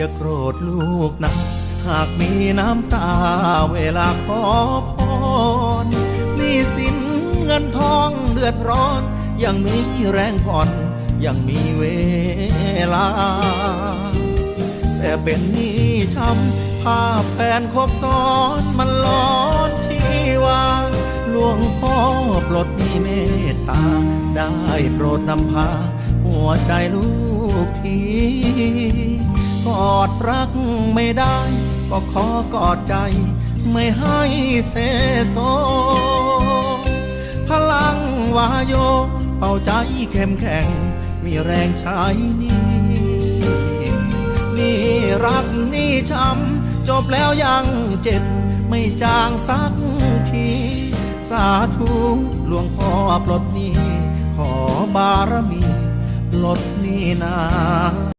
อย่าโกรธลูกนะ หากมีน้ำตาเวลาขอพรนี่สินเงินทองเดือดร้อน ยังมีแรงผ่อน ยังมีเวลา แต่เป็นนี้ช้ำภาพแฟนคบซ้อนมันร้อนที่ว่าหลวงพ่อปลดหนี้เมตตา ได้โปรดนำพา หัวใจลูกที กอดรักไม่ได้ ก็ขอกอดใจ ไม่ให้เสโซ พลังวาโย เป่าใจเข้มแข็ง มีแรงใช้นี่ นี่รักนี่ช้ำจบแล้วยังเจ็บ ไม่จางสักที สาธุหลวงพ่อปลดหนี้ ขอบารมี ลดหนี้นา